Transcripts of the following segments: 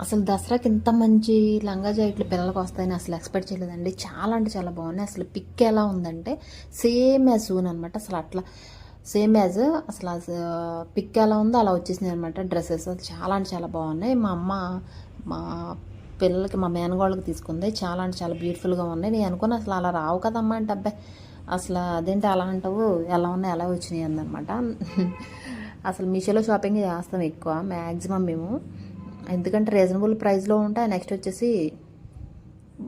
అసలు దసరాకి ఇంత మంచి లంగా జాకెట్లు పిల్లలకు వస్తాయని అసలు ఎక్స్పెక్ట్ చేయలేదండి. చాలా అంటే చాలా బాగున్నాయి. అసలు పిక్ ఎలా ఉందంటే సేమ్ యాజ్ సూన్ అనమాట అసలు అట్లా సేమ్ యాజ్ అసలు పిక్ ఎలా ఉందో అలా వచ్చేసింది అనమాట డ్రెస్సెస్. చాలా అంటే చాలా బాగున్నాయి. మా అమ్మ మా పిల్లలకి మా మేనగోళ్ళకి తీసుకుంది. చాలా అంటే చాలా బ్యూటిఫుల్గా ఉన్నాయి. నేను అనుకుని అసలు అలా రావు కదమ్మా అంటే అబ్బాయి అసలు అదేంటి అలా అంటావు? ఎలా ఉన్నాయి? ఎలా వచ్చినాయి? అందనమాట అసలు మీషోలో షాపింగ్ చేస్తాం ఎక్కువ. మ్యాక్సిమం మేము. ఎందుకంటే రీజనబుల్ ప్రైస్లో ఉంటాయి. నెక్స్ట్ వచ్చేసి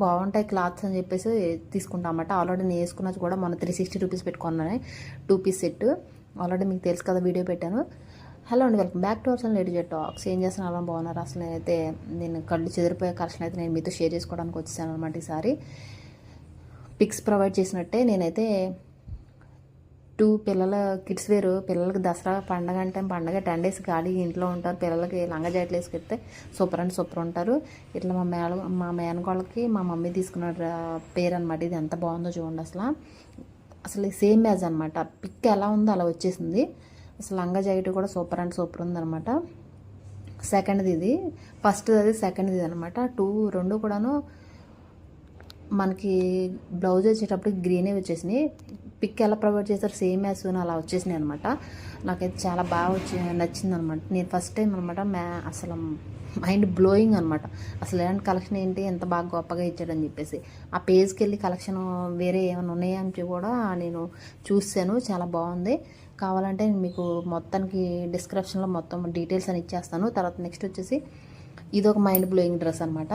బాగుంటాయి క్లాత్స్ అని చెప్పేసి తీసుకుంటాం అన్నమాట. ఆల్రెడీ నేను వేసుకున్నది కూడా మొన్న త్రీ సిక్స్టీ రూపీస్ పెట్టుకున్నాను. టూ పీస్ సెట్ ఆల్రెడీ మీకు తెలుసు కదా వీడియో పెట్టాను. హలో అండి welcome back to ours lady jet talks ఏం చేస్తున్నా అలా బాగున్నారు? అసలు నేనైతే నేను కళ్ళు చెదిరిపోయే కరెక్షన్ అయితే నేను మీతో షేర్ చేసుకోవడానికి వచ్చేసాను అనమాట ఈసారి. పిక్స్ ప్రొవైడ్ చేసినట్టే నేనైతే టూ పిల్లల కిడ్స్ వేరు. పిల్లలకి దసరా పండగ అంటే పండగ టెన్ డేస్ ఖాళీ ఇంట్లో ఉంటారు. పిల్లలకి లంగా జాకెట్లు వేసుకెళ్తే సూపర్ అండ్ సూపర్ ఉంటారు. ఇట్లా మా మేడ మా మేనకోళ్ళకి మా మమ్మీ తీసుకున్న పేరనమాట పేరు అనమాట ఇది ఎంత బాగుందో చూడండి అసలు. అసలు సేమ్ యాజ్ అనమాట పిక్ ఎలా ఉందో అలా వచ్చేసింది. అసలు లంగా జాకెట్ కూడా సూపర్ అండ్ సూపర్ ఉందన్నమాట. సెకండ్ది ఇది. ఫస్ట్ది అది సెకండ్ది అనమాట టూ రెండు కూడాను మనకి బ్లౌజ్ వచ్చేటప్పటికి గ్రీనే వచ్చేసినాయి. పిక్ ఎలా ప్రొవైడ్ చేస్తారు సేమ్ యాజ్ సూన్ అలా వచ్చేసినాయి అనమాట నాకైతే చాలా బాగా వచ్చి నచ్చింది అనమాట నేను ఫస్ట్ టైం అనమాట మ్యా అసలు మైండ్ బ్లోయింగ్ అనమాట అసలు ఎలాంటి కలెక్షన్ ఏంటి ఎంత బాగా గొప్పగా ఇచ్చాడని చెప్పేసి. ఆ పేజ్కి వెళ్ళి కలెక్షన్ వేరే ఏమైనా ఉన్నాయా అని కూడా నేను చూసాను చాలా బాగుంది. కావాలంటే నేను మీకు మొత్తానికి డిస్క్రిప్షన్లో మొత్తం డీటెయిల్స్ అని ఇచ్చేస్తాను. తర్వాత నెక్స్ట్ వచ్చేసి ఇది ఒక మైండ్ బ్లోయింగ్ డ్రెస్ అనమాట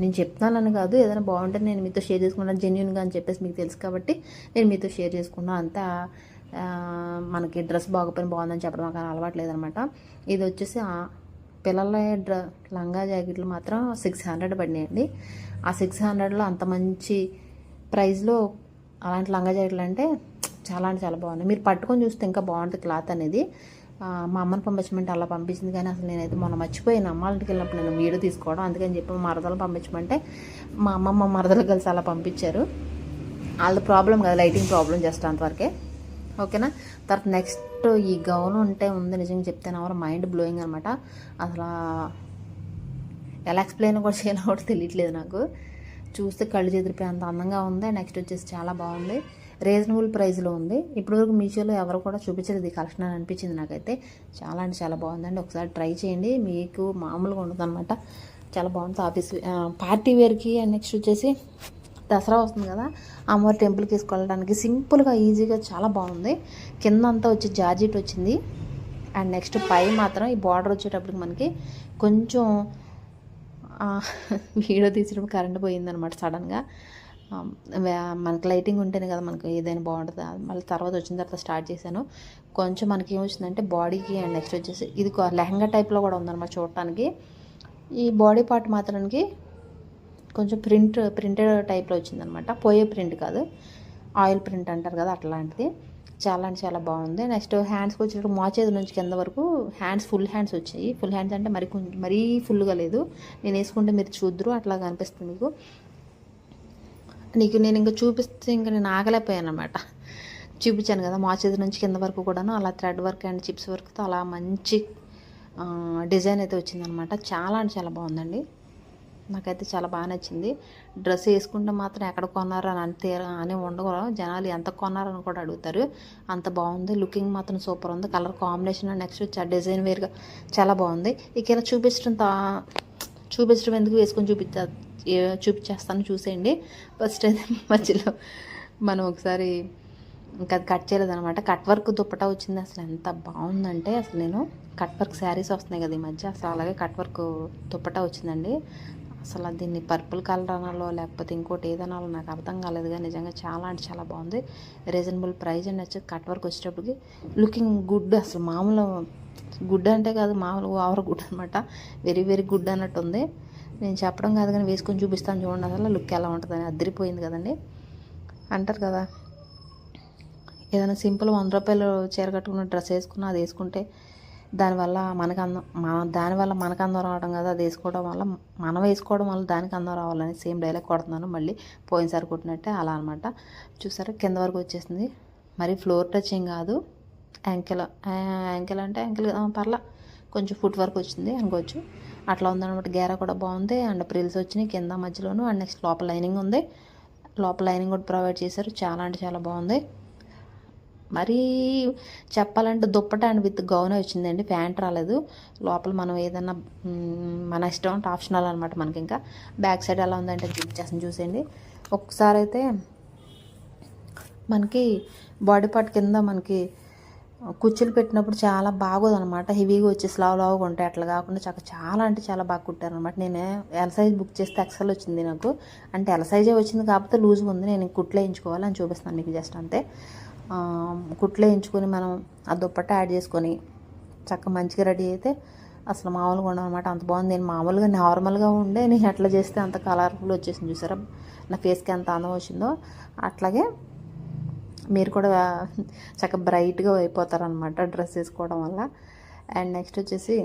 నేను చెప్తున్నానని కాదు ఏదైనా బాగుంటే నేను మీతో షేర్ చేసుకున్నాను జెన్యున్గా అని చెప్పేసి మీకు తెలుసు కాబట్టి నేను మీతో షేర్ చేసుకున్నాను అంతా మనకి డ్రెస్ బాగోపోయిన బాగుందని చెప్పడం నాకు అలవాటు లేదనమాట. ఇది వచ్చేసి పిల్లల డ్ర లంగా జాకెట్లు మాత్రం సిక్స్ హండ్రెడ్ పడినాయండి. ఆ సిక్స్ హండ్రెడ్లో అంత మంచి ప్రైస్లో అలాంటి లంగా జాకెట్లు అంటే చాలా అంటే చాలా బాగున్నాయి. మీరు పట్టుకొని చూస్తే ఇంకా బాగుంటుంది క్లాత్ అనేది. మా అమ్మని పంపించమంటే అలా పంపించింది. కానీ అసలు నేనైతే మొన్న మర్చిపోయాను. అమ్మ వాళ్ళకి వెళ్ళినప్పుడు నేను వీడియో తీసుకోవడం. అందుకని చెప్పి మరదలు పంపించమంటే మా అమ్మమ్మ మరదలు కలిసి అలా పంపించారు. వాళ్ళ ప్రాబ్లం కదా లైటింగ్ ప్రాబ్లం జస్ట్ అంతవరకే. ఓకేనా? తర్వాత నెక్స్ట్ ఈ గౌన్ ఉంటే ఉంది నిజంగా చెప్తే నా మైండ్ బ్లోయింగ్ అనమాట. అసలు ఎలా ఎక్స్ప్లెయిన్ కూడా చేయాలో కూడా తెలియట్లేదు నాకు. చూస్తే కళ్ళు చెదిరిపోయి అంత అందంగా ఉంది. నెక్స్ట్ వచ్చేసి చాలా బాగుంది. రీజనబుల్ ప్రైస్లో ఉంది. ఇప్పటివరకు మీషోలో ఎవరు కూడా చూపించలేదు. ఈ కలెక్షన్ అని అనిపించింది నాకైతే. చాలా అంటే చాలా బాగుందండి. ఒకసారి ట్రై చేయండి. మీకు మామూలుగా ఉండదు అనమాట చాలా బాగుంటుంది ఆఫీస్ పార్టీ వేర్కి అండ్ నెక్స్ట్ వచ్చేసి దసరా వస్తుంది కదా. అమ్మవారి టెంపుల్కి తీసుకెళ్ళడానికి సింపుల్గా ఈజీగా చాలా బాగుంది. కింద అంతా వచ్చి జార్జిట్ వచ్చింది. అండ్ నెక్స్ట్ పై మాత్రం ఈ బార్డర్ వచ్చేటప్పటికి మనకి కొంచెం వీడియో తీసినప్పుడు కరెంట్ పోయిందనమాట సడన్గా. మనకి లైటింగ్ ఉంటేనే కదా మనకి ఏదైనా బాగుంటుంది? మళ్ళీ తర్వాత వచ్చిన తర్వాత స్టార్ట్ చేశాను. కొంచెం మనకి ఏమొచ్చిందంటే బాడీకి అండ్ నెక్స్ట్ వచ్చేసి ఇది లెహంగా టైప్లో కూడా ఉందన్నమాట చూడటానికి. ఈ బాడీ పార్ట్ మాత్రానికి కొంచెం ప్రింట్ ప్రింటెడ్ టైప్లో వచ్చిందనమాట పోయే ప్రింట్ కాదు. ఆయిల్ ప్రింట్ అంటారు కదా అట్లాంటిది. చాలా అంటే చాలా బాగుంది. నెక్స్ట్ హ్యాండ్స్కి వచ్చేటప్పుడు మోచేది నుంచి కింద వరకు హ్యాండ్స్ ఫుల్ హ్యాండ్స్ వచ్చాయి. ఫుల్ హ్యాండ్స్ అంటే మరి కొంచెం మరీ ఫుల్గా లేదు. నేను వేసుకుంటే మీరు చూద్దరు. అట్లా కనిపిస్తుంది మీకు. నీకు నేను ఇంకా చూపిస్తే ఇంకా నేను ఆగలేకపోయాను అనమాట చూపించాను కదా మోచేది నుంచి కింద వరకు కూడాను అలా థ్రెడ్ వర్క్ అండ్ చిప్స్ వర్క్తో అలా మంచి డిజైన్ అయితే వచ్చిందనమాట చాలా అంటే చాలా బాగుందండి. నాకైతే చాలా బాగా నచ్చింది. డ్రెస్ వేసుకుంటే మాత్రం ఎక్కడ కొన్నారు అని అంతే అని ఉండకూడదు. జనాలు ఎంత కొన్నారని కూడా అడుగుతారు. అంత బాగుంది. లుకింగ్ మాత్రం సూపర్ ఉంది. కలర్ కాంబినేషన్ నెక్స్ట్ వచ్చి డిజైన్ వేరుగా చాలా బాగుంది. ఇక ఇలా చూపించడం తా- చూపించడం ఎందుకు వేసుకొని చూపించారు చూపించేస్తాను చూసేయండి. ఫస్ట్ అయితే మధ్యలో మనం ఒకసారి ఇంకా అది కట్ చేయలేదనమాట కట్ వర్క్ దుప్పటా వచ్చింది. అసలు ఎంత బాగుందంటే అసలు నేను కట్ వర్క్ శారీస్ వస్తున్నాయి కదా ఈ మధ్య. అసలు అలాగే కట్ వర్క్ దుప్పటా వచ్చిందండి. అసలు దీన్ని పర్పుల్ కలర్ అనాలో లేకపోతే ఇంకోటి ఏదనాలో నాకు అర్థం కాలేదు కానీ నిజంగా చాలా అంటే చాలా బాగుంది. Reasonable price and. వచ్చి కట్ వర్క్ వచ్చేటప్పటికి లుకింగ్ గుడ్ అసలు మామూలు గుడ్ అంటే కాదు మామూలు ఓవర్ గుడ్ అనమాట వెరీ వెరీ గుడ్ అన్నట్టు ఉంది నేను చెప్పడం కాదు కానీ వేసుకొని చూపిస్తాను చూడండి. అసలు లుక్ ఎలా ఉంటుందని అద్దరిపోయింది కదండి. అంటారు కదా ఏదైనా సింపుల్ వంద రూపాయలు చీర కట్టుకున్న డ్రెస్ వేసుకున్నా అది వేసుకుంటే దానివల్ల మనకు అందం మన దానివల్ల మనకు అందం రావడం కదా అది వేసుకోవడం వల్ల మనం వేసుకోవడం వల్ల దానికి అందం రావాలని సేమ్ డైలాగ్ కొడుతున్నాను. మళ్ళీ పోయినసారి కొట్టినట్టే అలా అనమాట చూసారా కింద వరకు వచ్చేసింది. మరి ఫ్లోర్ టచింగ్ కాదు. యాంకిల్ యాంకిల్ అంటే యాంకిల్ పర్లా. కొంచెం ఫుట్ వరకు వచ్చింది అనుకోవచ్చు. అట్లా ఉందన్నమాట. గేరా కూడా బాగుంది. అండ్ ప్రిల్స్ వచ్చినాయి కింద మధ్యలోను. అండ్ నెక్స్ట్ లోపల లైనింగ్ ఉంది. లోపల లైనింగ్ కూడా ప్రొవైడ్ చేశారు. చాలా అంటే చాలా బాగుంది. మరీ చెప్పాలంటే దుప్పట అండ్ విత్ గౌన్ వచ్చిందండి. ప్యాంట్ రాలేదు. లోపల మనం ఏదన్నా మన ఇష్టం అంటే ఆప్షనల్ అనమాట మనకి ఇంకా బ్యాక్ సైడ్ ఎలా ఉందంటే చూపించేస్తాను. చూసేయండి. ఒకసారి అయితే మనకి బాడీ పార్ట్ కింద మనకి కుర్చీలు పెట్టినప్పుడు చాలా బాగోదు అనమాట హెవీగా వచ్చి స్లావ్ లావుగా ఉంటాయి. అట్లా కాకుండా చక్క చాలా అంటే చాలా బాగా కుట్టారు అనమాట నేను ఎల్ సైజ్ బుక్ చేస్తే ఎక్సెల్ వచ్చింది నాకు. అంటే ఎల్ సైజే వచ్చింది కాకపోతే లూజ్గా ఉంది. నేను కుట్లు వేయించుకోవాలి అని చూపిస్తాను మీకు జస్ట్ అంతే. కుట్లు వేయించుకొని మనం ఆ దుప్పట్ట యాడ్ చేసుకొని చక్క మంచిగా రెడీ అయితే అసలు మామూలుగా ఉండవు అనమాట అంత బాగుంది. నేను మామూలుగా నార్మల్గా ఉండే. నేను ఎట్లా చేస్తే అంత కలర్ఫుల్ వచ్చేసింది చూసారా? నా ఫేస్కి ఎంత అందం వచ్చిందో. అట్లాగే మీరు కూడా చక్కగా బ్రైట్గా అయిపోతారనమాట డ్రెస్ వేసుకోవడం వల్ల. అండ్ నెక్స్ట్ వచ్చేసి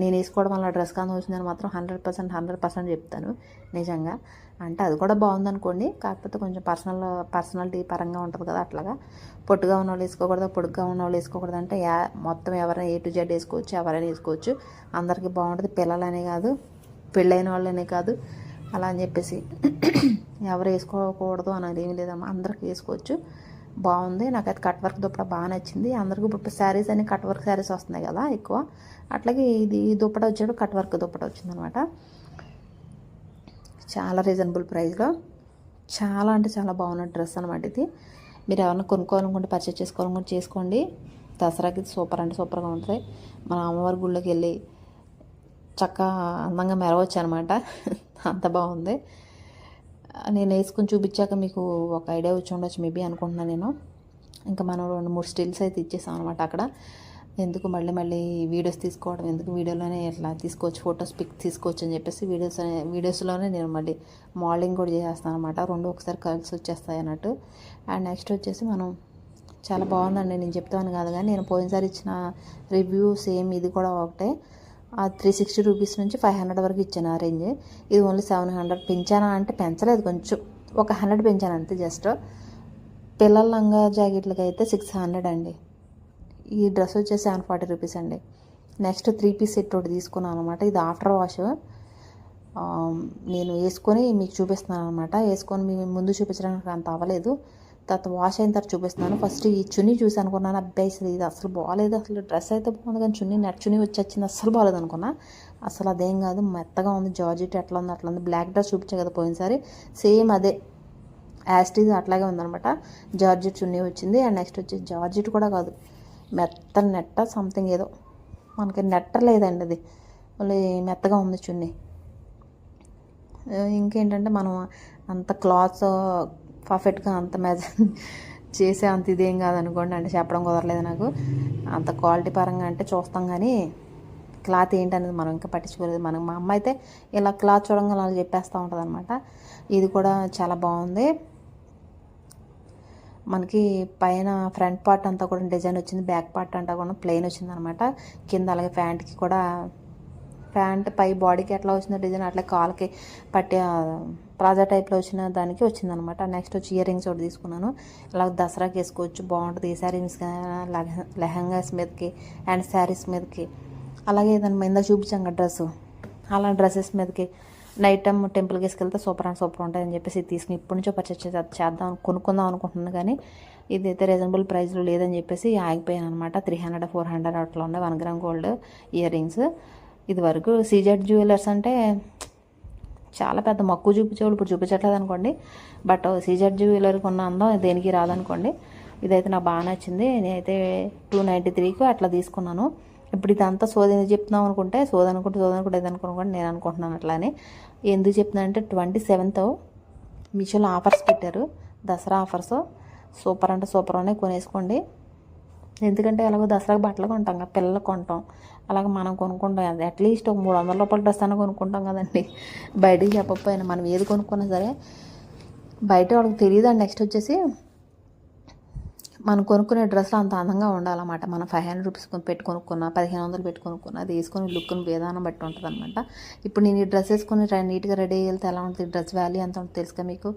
నేను వేసుకోవడం వల్ల డ్రెస్ కాని వచ్చిందని మాత్రం హండ్రెడ్ పర్సెంట్ హండ్రెడ్ పర్సెంట్ చెప్తాను నిజంగా. అంటే అది కూడా బాగుందనుకోండి కాకపోతే కొంచెం పర్సనల్ పర్సనాలిటీ పరంగా ఉంటుంది కదా అట్లాగా. పొట్టుగా ఉన్న వాళ్ళు వేసుకోకూడదు పొడుగ్గా ఉన్న వాళ్ళు వేసుకోకూడదు అంటే యా మొత్తం ఎవరైనా ఏ టు జెడ్ వేసుకోవచ్చు ఎవరైనా వేసుకోవచ్చు. అందరికీ బాగుంటుంది పిల్లలనే కాదు పెళ్ళైన వాళ్ళనే కాదు. అలా అని చెప్పేసి ఎవరు వేసుకోకూడదు అనేది ఏమీ లేదమ్మా అందరికి వేసుకోవచ్చు. బాగుంది. నాకైతే కట్ వర్క్ దుప్పట బాగా నచ్చింది. అందరికీ ఇప్పుడు శారీస్ అని కట్ వర్క్ శారీస్ వస్తున్నాయి కదా ఎక్కువ. అట్లాగే ఇది దుప్పట వచ్చాడు కట్ వర్క్ దుప్పట వచ్చిందనమాట. చాలా రీజనబుల్ ప్రైస్లో చాలా అంటే చాలా బాగున్న డ్రెస్ అనమాట ఇది. మీరు ఎవరైనా కొనుక్కోవాలనుకుంటే పర్చేస్ చేసుకోవాలనుకుంటే చేసుకోండి. దసరాకి సూపర్ అంటే సూపర్గా ఉంటుంది. మన అమ్మవారి గుళ్ళోకి వెళ్ళి చక్కగా అందంగా మెరవచ్చు అనమాట అంత బాగుంది. నేను వేసుకుని చూపించాక మీకు ఒక ఐడియా వచ్చి ఉండొచ్చు మేబీ అనుకుంటున్నాను నేను. ఇంకా మనం రెండు మూడు స్టిల్స్ అయితే ఇచ్చేసాం అనమాట అక్కడ. ఎందుకు మళ్ళీ మళ్ళీ వీడియోస్ తీసుకోవడం ఎందుకు వీడియోలోనే ఇట్లా తీసుకోవచ్చు ఫొటోస్ పిక్ తీసుకోవచ్చు అని చెప్పేసి వీడియోస్ వీడియోస్లోనే నేను మళ్ళీ మోడలింగ్ కూడా చేస్తాను అనమాట రెండు ఒకసారి కలిసి వచ్చేస్తాయి అన్నట్టు. అండ్ నెక్స్ట్ వచ్చేసి మనం చాలా బాగుందండి నేను చెప్తాను కాదు కానీ నేను పోయినసారి ఇచ్చిన రివ్యూ సేమ్ ఇది కూడా ఒకటే. ఆ త్రీ సిక్స్టీ రూపీస్ నుంచి ఫైవ్ హండ్రెడ్ వరకు ఇచ్చాను ఆ రేంజ్ ఇది ఓన్లీ సెవెన్ హండ్రెడ్ పెంచానా అంటే పెంచలేదు కొంచెం. ఒక హండ్రెడ్ పెంచాను అంతే జస్ట్ పిల్లల లంగా జాకెట్లకి అయితే సిక్స్ హండ్రెడ్ అండి. ఈ డ్రెస్ వచ్చేసి సెవెన్ ఫార్టీ రూపీస్ అండి. నెక్స్ట్ త్రీ పీస్ సెట్ ఒకటి తీసుకున్నాను అనమాట ఇది ఆఫ్టర్ వాష్ నేను వేసుకొని మీకు చూపిస్తున్నాను అనమాట వేసుకొని మీ ముందు చూపించడానికి అంత అవ్వలేదు. తర్వాత వాష్ అయిన తర్వాత చూపిస్తున్నాను. ఫస్ట్ ఈ చున్నీ చూసి అనుకున్నాను అబ్బాయి అసలు ఇది అసలు బాగాలేదు అసలు డ్రెస్ అయితే బాగుంది కానీ చున్నీ నెట్ చున్నీ వచ్చి వచ్చింది అసలు బాగాలేదు అనుకున్నా. అసలు అదేం కాదు మెత్తగా ఉంది జార్జెట్ ఎట్లా ఉంది అట్లా ఉంది బ్లాక్ డ్రెస్ చూపించే కదా పోయినసారి. సేమ్ అదే యాస్టీజ్ అట్లాగే ఉందనమాట జార్జెట్ చున్నీ వచ్చింది అండ్ నెక్స్ట్ వచ్చి జార్జెట్ కూడా కాదు మెత్త నెట్ట సంథింగ్ ఏదో. మనకి నెట్ట లేదండి అది మళ్ళీ మెత్తగా ఉంది చున్నీ. ఇంకేంటంటే మనం అంత క్లాత్ పర్ఫెక్ట్గా అంత మెజర్ చేసే అంత ఇదేం కాదనుకోండి అంటే చెప్పడం కుదరలేదు నాకు. అంత క్వాలిటీ పరంగా అంటే చూస్తాం కానీ క్లాత్ ఏంటనేది మనం ఇంకా పట్టించుకోలేదు. మనం మా అమ్మ అయితే ఇలా క్లాత్ చూడంగా అలా చెప్పేస్తూ ఉంటుంది అనమాట ఇది కూడా చాలా బాగుంది. మనకి పైన ఫ్రంట్ పార్ట్ అంతా కూడా డిజైన్ వచ్చింది. బ్యాక్ పార్ట్ అంతా కూడా ప్లెయిన్ వచ్చింది అనమాట కింద అలాగే ప్యాంట్కి కూడా ప్యాంట్ పై బాడీకి ఎట్లా వచ్చిందో డిజైన్ అట్లా కాల్కి పట్టి ప్లాజా టైప్లో వచ్చిన దానికి వచ్చిందనమాట నెక్స్ట్ వచ్చి ఇయర్ రింగ్స్ ఒకటి తీసుకున్నాను. ఇలా దసరాకి వేసుకోవచ్చు. బాగుంటుంది. ఈ శారీస్ లెహంగాస్ మీదకి అండ్ శారీస్ మీదకి. అలాగే దాని మీద చూపించాం కదా డ్రెస్. అలా డ్రెస్సెస్ మీదకి. నైట్ టైం టెంపుల్కి వేసుకెళ్తే సూపర్ అండ్ సూపర్ ఉంటుంది అని చెప్పేసి తీసుకుని ఇప్పటి నుంచో పర్చేస్ చేద్దాం కొనుక్కుందాం అనుకుంటున్నాను కానీ ఇదైతే రీజనబుల్ ప్రైస్లో లేదని చెప్పేసి ఆగిపోయాను అనమాట త్రీ హండ్రెడ్ ఫోర్ హండ్రెడ్ అట్లా ఉన్నాయి. One gram gold ear rings ఇది వరకు సీజెడ్ జ్యువెలర్స్ అంటే చాలా పెద్ద మక్కువ చూపించేవాళ్ళు. ఇప్పుడు చూపించట్లేదు అనుకోండి. బట్ సీజెడ్ జ్యువెలర్కి ఉన్న అందం దేనికి రాదనుకోండి. ఇదైతే నాకు బాగా నచ్చింది. నేనైతే టూ నైంటీ త్రీకి అట్లా తీసుకున్నాను. ఇప్పుడు ఇదంతా సోదని ఎందుకు చెప్తున్నాం అనుకుంటే సోది అనుకుంటే సోది అనుకుంటే ఇది అనుకోనుకోండి నేను అనుకుంటున్నాను అట్లానే. ఎందుకు చెప్తున్నానంటే ట్వంటీ సెవెంత్ మీషోలో ఆఫర్స్ పెట్టారు. దసరా ఆఫర్స్ సూపర్ అంటే సూపర్ ఉన్నాయి. కొనేసుకోండి. ఎందుకంటే ఎలాగో దసరాకు బట్టలు కొంటాం కదా పిల్లలు కొంటాం. అలాగే మనం కొనుక్కుంటాం కదా అట్లీస్ట్ ఒక మూడు వందల రూపాయల డ్రెస్ అన్న కొనుక్కుంటాం కదండి. బయటకి చెప్పకపోయినా మనం ఏది కొనుక్కున్నా సరే బయట వాళ్ళకి తెలియదు నెక్స్ట్ వచ్చేసి మనం కొనుక్కునే డ్రెస్లు అంత అందంగా ఉండాలన్నమాట. మనం ఫైవ్ హండ్రెడ్ రూపీస్ పెట్టి కొనుక్కున్నా పదిహేను వందలు పెట్టి కొనుక్కున్నా అది వేసుకొని లుక్ని విధానం బట్టి ఉంటుంది అనమాట ఇప్పుడు నేను ఈ డ్రెస్ వేసుకొని నీట్గా రెడీ అయ్యి వెళ్తే ఎలా ఉంటుంది? డ్రెస్ వాల్యూ ఎంత ఉంటుంది తెలుసుగా మీకు?